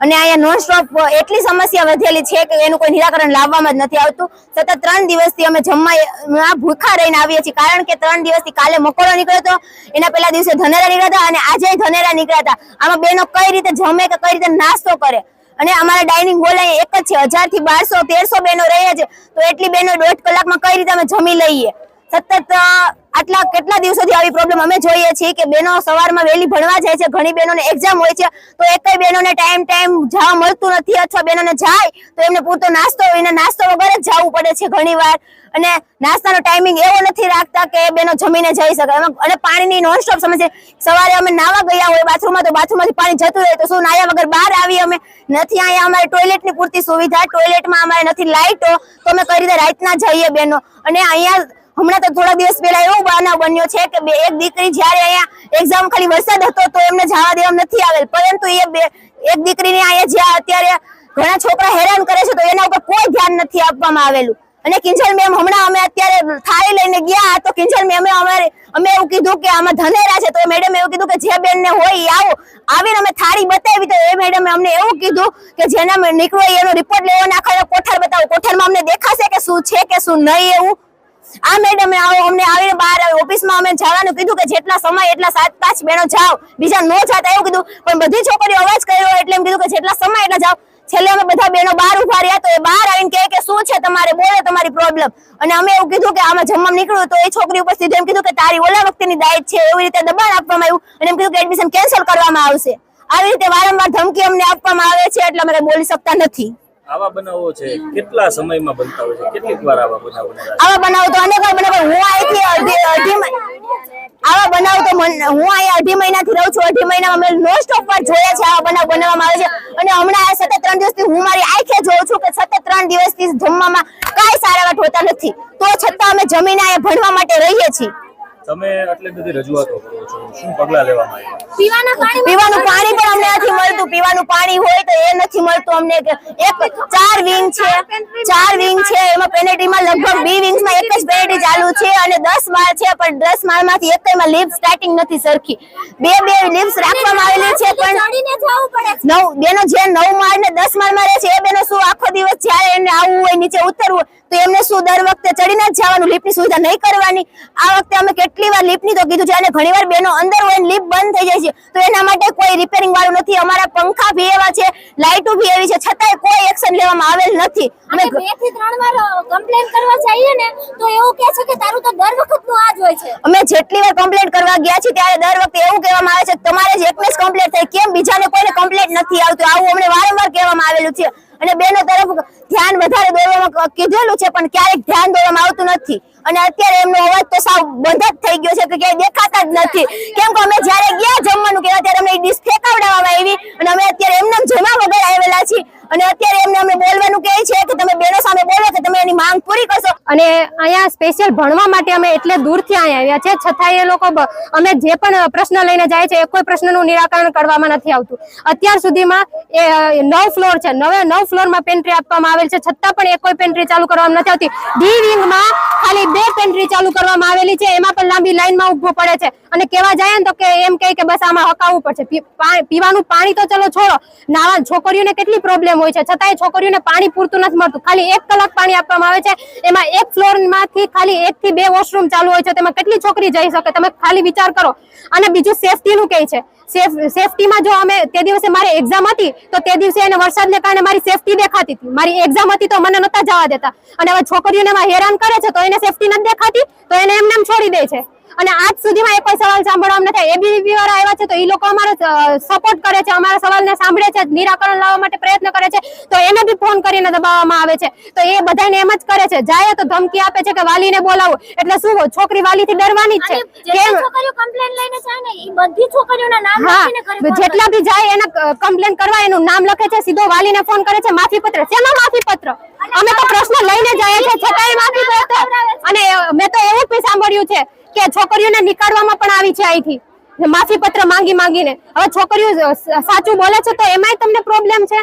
અને અહીંયા non stop એટલી સમસ્યા વધેલી છે કે એનું કોઈ નિરાકરણ લાવવામાં જ નથી આવતું. સતત ત્રણ દિવસથી અમે જમવા ભૂખા રહીને આવીએ છીએ. કારણ કે ત્રણ દિવસથી કાલે મકોડો નીકળ્યો હતો. એના પહેલા દિવસે ધનેરા નીકળ્યા હતા અને આજે ધનેરા નીકળ્યા હતા. આમાં બેનો કઈ રીતે જમે કે કઈ રીતે નાસ્તો કરે? અને અમારા ડાઇનિંગ હોલ અહીંયા એક જ છે. હજારથી બારસો, તેરસો બેનો રહે છે. તો એટલી બેનો દોઢ કલાકમાં કઈ રીતે અમે જમી લઈએ? સતત આટલા કેટલા દિવસોથી આવી પ્રોબ્લેમ અમે જોઈએ છીએ કે બેનો સવારમાં વહેલી ભણવા જાય છે, ઘણી બહેનોને એક્ઝામ હોય છે, તો એકય બહેનોને ટાઈમ ટાઈમ જવા મળતું નથી અથવા બહેનોને જાય, તો એમને પૂરતો નાસ્તો, એને નાસ્તો વગર જ જવું પડે છે ઘણીવાર અને નાસ્તાનો ટાઈમિંગ એવો નથી રાખતા કે બેનો જમીને જઈ શકે. અને પાણીની નોનસ્ટોપ સમસ્યા સવારે અમે નાવા ગયા હોય બાથરૂમમાં, તો બાથરૂમમાંથી પાણી જતું રહે, તો શું નાયા વગર બહાર આવી અમે? નથી, અહીંયા અમારે ટોયલેટની પૂરતી સુવિધા ટોયલેટમાં અમારે નથી લાઇટો તો અમે કઈ રીતે રાતના જઈએ બેનો? અને અહીંયા હમણાં તો થોડા દિવસ પહેલા એવો બનાવ બન્યો છે કે બે એક દીકરી જ્યારે અહીંયા એક્ઝામ ખાલી વરસાદ હતો તો એમને જવા દેવા નથી આવેલ. પરંતુ એ બે એક દીકરીને અહીંયા જ્યાં અત્યારે ઘણા છોકરા હેરાન કરે છે તો એના ઉપર કોઈ ધ્યાન નથી આપવામાં આવેલું. અને કિંજલ મેમ, હમણાં અમે અત્યારે થાળી લઈને ગયા તો કિંજલ મેમે અમારે અમે એવું કીધું કે આમાં ધનેરા છે, તો મેડમ એવું કીધું કે જે બેન ને હોય આવો. આવીને અમે થાળી બતાવી તો એ મેડમે અમને એવું કીધું કે જેના નીકળો એનો રિપોર્ટ લેવો નાખો કોઠાર બતાવો. કોઠારમાં અમને દેખાશે કે શું છે કે શું નહીં એવું? આ મેડમે અમને આવીને બહાર ઓફિસમાં અમે જવાનું કીધું કે જેટલા સમય, એટલા સાત, પાંચ બહેનો જાઓ. બીજા નો જાતા એવું કીધું. પણ બધી છોકરીઓ અવાજ કર્યો એટલે એમ કીધું કે જેટલા સમય, એટલા જાઓ. છેલ્લે અમે બધા બહેનો બહાર ઊભા રહ્યા તો એ બહાર આવીને કે શું છે તમારે? બોલે તમારી પ્રોબ્લેમ અને અમે એવું કીધું કે આમાં જમવા નીકળ્યું તો એ છોકરી ઉપર સીધું એમ કીધું કે તારી ઓલા વખતની ડાયટ છે, એવી રીતે દબાણ આપવામાં આવ્યું. અને એમ કીધું કે એડમિશન કેન્સલ કરવામાં આવશે. આવી રીતે વારંવાર ધમકી અમને આપવામાં આવે છે, એટલે અમે બોલી શકતા નથી. આવા બનાવો છે કેટલા સમયમાં બનતા હોય છે? કેટલીક વાર આવા બનાવો આવા બનાવ તો અનેક વાર બનાવો હું અહીંથી અડધી અડધી આવા બનાવ તો હું અહીંયા અઢી મહિનાથી રહું છું અઢી મહિનામાં મેં નોસ્ટ સ્ટોપ પર જોયા છે આવા બનાવ બનાવવામાં આવે છે. અને હમણાં આ સતત ત્રણ દિવસથી હું મારી આંખે જોઉં છું કે સતત ત્રણ દિવસથી જમવામાં કાંઈ સારા વાત હોતા નથી. તો છતાં અમે જમીને અહીંયા ભણવા માટે રહીએ છીએ. તમે એટલે બધી રજૂઆતો કરો છો. શું પગલા લેવામાં આવ્યા? પીવાનું પાણી પણ અમને નથી મળતું. પીવાનું પાણી હોય તો એ નથી મળતું અમને. એક ચાર વિંગ છે. ચાર વિંગ છે. એમાં પેનેટ્રીમાં લગભગ બી વિંગ્સમાં એક જ પેનેટ્રી ચાલુ છે અને દસ માળ છે પણ દસ માળમાંથી એકમાં લિફ્ટ સ્ટાર્ટિંગ નથી સરખી. બે બે લિફ્ટ રાખવામાં આવેલી છે પણ ચડીને જવું પડે છે. નવ બેનો જે નવ માળ ને દસ માળમાં રહે છે એ બેનો શું આખો દિવસ જ્યારે એને આવવું હોય નીચે ઉતરવું હોય તો એમને શું દર વખતે ચડીને જ જવાનું લિફ્ટની સુવિધા નહીં કરવાની? આ વખતે અમે કેટલી વાર લિફ્ટની તો કીધું છે અને ઘણી વાર બેનો અંદર હોય લીપ બંધ થઈ જાય છે તો એના માટે કોઈ રિપેરિંગ વાળું નથી. અમારા પંખા ભી એવા છે લાઇટો ભી એવી છે છતાંય કોઈ એક્શન લેવામાં આવેલ નથી. અમે બેથી ત્રણ વાર કમ્પ્લેન કરવા જઈએ ને તો એવું કહે છે કે તારું તો દર વખતનું આ જ હોય છે. અમે જેટલી વાર કમ્પ્લેન કરવા ગયા છીએ ત્યારે દર વખતે એવું કહેવામાં આવે છે કે તમારે જ એકને જ કમ્પ્લેન્ટ થઈ કેમ બીજાને કોઈને કમ્પ્લેન નથી આવતું? આવું અમને વારંવાર કહેવામાં આવેલું છે. અને બેનો તરફ ધ્યાન વધારે દોરવામાં કીધેલું છે, પણ ક્યારેક ધ્યાન દોરવામાં આવતું નથી. અને અત્યારે એમનો અવાજ તો સાવ બંધ જ થઈ ગયો છે, કે ક્યાંય દેખાતા જ નથી. કેમ કે અમે જ્યારે ગયા જમવાનું, કે ત્યારે અમને ડીશ ફેંકાવડાવવામાં આવી, અને અમે અત્યારે એમને જમા વગર આવેલા છીએ. અને અત્યારે એમને અમને બોલવાનું છે કે તમે બેનો સામે બોલો કે તમે એની માંગ પૂરી કરશો. અને અહીંયા સ્પેશિયલ ભણવા માટે અમે એટલે દૂરથી અહીંયા આવ્યા છે છતાં એ લોકો અમે જે પણ પ્રશ્ન લઈને જાય છે, એ કોઈ પ્રશ્નનું નિરાકરણ કરવામાં નથી આવતું. અત્યાર સુધીમાં એ નવ ફ્લોર છે. નવે નવ ફ્લોરમાં પેન્ટ્રી આપવામાં આવેલ છે. છતાં પણ એ કોઈ પેન્ટ્રી ચાલુ કરવામાં નથી આવતી. ડી વિંગમાં ખાલી બે પેન્ટ્રી ચાલુ કરવામાં આવેલી છે, એમાં પણ લાંબી લાઈનમાં ઊભવું પડે છે. અને કેવા જાય ને તો કે એમ કહે કે બસ આમાં હકાવવું પડશે. પીવાનું પાણી તો ચલો છોડો. નાવા છોકરીઓને કેટલી પ્રોબ્લેમ હોય છે? છતાંય છોકરીઓને પાણી પૂરતું નથી મળતું. ખાલી એક કલાક પાણી આપવામાં આવે છે. એમાં એક ફ્લોરમાંથી ખાલી એક થી બે વોશરૂમ ચાલુ હોય છે. તેમાં કેટલી છોકરી જઈ શકે? તમે ખાલી વિચાર કરો. અને બીજું સેફટીનું કહે છે. સેફટીમાં જો અમે તે દિવસે મારી એક્ઝામ હતી, તો તે દિવસે એને વરસાદને કારણે મારી સેફટી દેખાતી હતી. મારી એક્ઝામ હતી તો મને નહોતા જવા દેતા. અને હવે છોકરીઓને હેરાન કરે છે, તો એને સેફટી નથી દેખાતી, તો એને એમને છોડી દે છે. અને આજ સુધીમાં એ કોઈ સવાલ સાંભળવા નથી. એબીવીપી વાળા આવ્યા છે તો એ લોકો અમારો સપોર્ટ કરે છે અમારા સવાલને સાંભળે છે નિરાકરણ લાવવા માટે પ્રયત્ન કરે છે તો એને બી ફોન કરીને દબાવવામાં આવે છે. તો એ બધાને એમ જ કરે છે જાય તો ધમકી આપે છે કે વાલીને બોલાવો. એટલે શું છોકરી વાલીથી ડરવાની જ છે. છોકરીઓ કમ્પ્લેન લઈને જાય ને એ બધી છોકરીઓના નામ લખીને જેટલા બી જાય એના કમ્પ્લેન કરવા એનું નામ લખે છે સીધો વાલીને ફોન કરે છે માફી પત્ર શેનો માફી પત્ર અમે તો પ્રશ્ન લઈને જઈએ છીએ છતાંય માફી પત્ર અને મેં તો એવું બી સાંભળ્યું છે કે છોકરીઓને નીકાળવામાં પણ આવી છે અહીંથી. માફી પત્ર માંગી માંગીને. હવે છોકરીઓ સાચું બોલે છે તો એમાંય તમને પ્રોબ્લેમ છે?